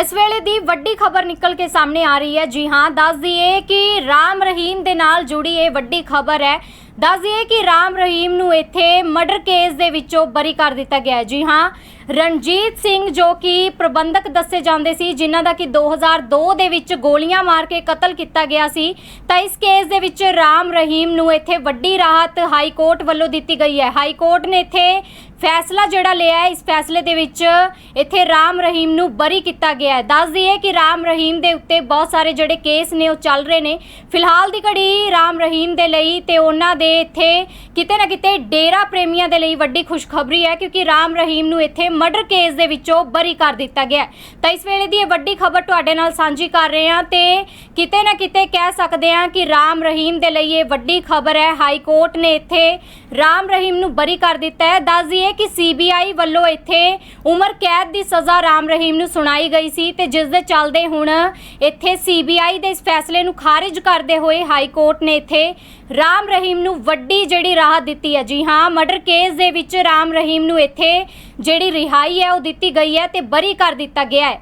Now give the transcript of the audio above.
ਇਸ ਵੇਲੇ ਦੀ ਵੱਡੀ ਖਬਰ ਨਿਕਲ ਕੇ ਸਾਹਮਣੇ ਆ ਰਹੀ ਹੈ। ਜੀ ਹਾਂ, ਦੱਸ ਦਈਏ ਕਿ ਰਾਮ ਰਹੀਮ ਦੇ ਨਾਲ ਜੁੜੀ ਇਹ ਵੱਡੀ ਖਬਰ ਹੈ। ਦੱਸ ਦਈਏ ਕਿ ਰਾਮ ਰਹੀਮ ਨੂੰ ਇੱਥੇ ਮਰਡਰ ਕੇਸ ਦੇ ਵਿੱਚੋਂ ਬਰੀ ਕਰ ਦਿੱਤਾ ਗਿਆ ਹੈ। ਜੀ ਹਾਂ, ਰਣਜੀਤ ਸਿੰਘ ਜੋ ਕਿ ਪ੍ਰਬੰਧਕ ਦੱਸੇ ਜਾਂਦੇ ਸੀ, ਜਿਨ੍ਹਾਂ ਦਾ ਕਿ 2002 ਦੇ ਵਿੱਚ ਗੋਲੀਆਂ ਮਾਰ ਕੇ ਕਤਲ ਕੀਤਾ ਗਿਆ ਸੀ, ਤਾਂ ਇਸ ਕੇਸ ਦੇ ਵਿੱਚ ਰਾਮ ਰਹੀਮ ਨੂੰ ਇੱਥੇ ਵੱਡੀ ਰਾਹਤ ਹਾਈ ਕੋਰਟ ਵੱਲੋਂ ਦਿੱਤੀ ਗਈ ਹੈ। ਹਾਈ ਕੋਰਟ ਨੇ ਇੱਥੇ ਫੈਸਲਾ ਜਿਹੜਾ ਲਿਆ ਹੈ, ਇਸ ਫੈਸਲੇ ਦੇ ਵਿੱਚ ਇੱਥੇ ਰਾਮ ਰਹੀਮ ਨੂੰ ਬਰੀ ਕੀਤਾ ਗਿਆ ਹੈ। ਦੱਸ ਦਈਏ ਕਿ ਰਾਮ ਰਹੀਮ ਦੇ ਉੱਤੇ ਬਹੁਤ ਸਾਰੇ ਜਿਹੜੇ ਕੇਸ ਨੇ, ਉਹ ਚੱਲ ਰਹੇ ਨੇ। ਫਿਲਹਾਲ ਦੀ ਘੜੀ ਰਾਮ ਰਹੀਮ ਦੇ ਲਈ ਤੇ ਉਹਨਾਂ ਦੇ ਇੱਥੇ ਕਿਤੇ ਨਾ ਕਿਤੇ ਡੇਰਾ ਪ੍ਰੇਮੀਆਂ ਦੇ ਲਈ ਵੱਡੀ ਖੁਸ਼ਖਬਰੀ ਹੈ, ਕਿਉਂਕਿ ਰਾਮ ਰਹੀਮ ਨੂੰ ਇੱਥੇ ਮਰਡਰ ਕੇਸ ਦੇ ਵਿੱਚੋਂ ਬਰੀ ਕਰ ਦਿੱਤਾ ਗਿਆ ਤਾਂ ਇਸ ਵੇਲੇ ਦੀ ਇਹ ਵੱਡੀ ਖਬਰ ਤੁਹਾਡੇ ਨਾਲ ਸਾਂਝੀ ਕਰ ਰਹੇ ਹਾਂ ਤੇ ਕਿਤੇ ਨਾ ਕਿਤੇ ਕਹਿ ਸਕਦੇ ਹਾਂ ਕਿ ਰਾਮ ਰਹੀਮ ਦੇ ਲਈ ਇਹ ਵੱਡੀ ਖਬਰ ਹੈ। ਹਾਈ ਕੋਰਟ ਨੇ ਇੱਥੇ ਰਾਮ ਰਹੀਮ ਨੂੰ ਬਰੀ ਕਰ ਦਿੱਤਾ ਹੈ। ਦੱਸ ਦਈਏ ਕਿ ਸੀਬੀਆਈ ਵੱਲੋਂ ਇੱਥੇ ਉਮਰ ਕੈਦ ਦੀ ਸਜ਼ਾ ਰਾਮ ਰਹੀਮ ਨੂੰ ਸੁਣਾਈ ਗਈ ਸੀ ਤੇ ਜਿਸ ਦੇ ਚੱਲਦੇ ਹੁਣ ਇੱਥੇ ਸੀਬੀਆਈ ਦੇ ਇਸ ਫੈਸਲੇ ਨੂੰ ਖਾਰਜ ਕਰਦੇ ਹੋਏ ਹਾਈ ਕੋਰਟ ਨੇ ਇੱਥੇ ਰਾਮ ਰਹੀਮ ਨੂੰ ਵੱਡੀ ਜਿਹੜੀ ਰਾਹਤ ਦਿੱਤੀ ਹੈ। ਜੀ ਹਾਂ, ਮਰਡਰ ਕੇਸ ਦੇ ਵਿੱਚ ਰਾਮ ਰਹੀਮ ਨੂੰ ਇੱਥੇ ਜਿਹੜੀ ਰਿਹਾਈ ਹੈ ਉਹ ਦਿੱਤੀ ਗਈ ਹੈ ਤੇ ਬਰੀ ਕਰ ਦਿੱਤਾ ਗਿਆ ਹੈ।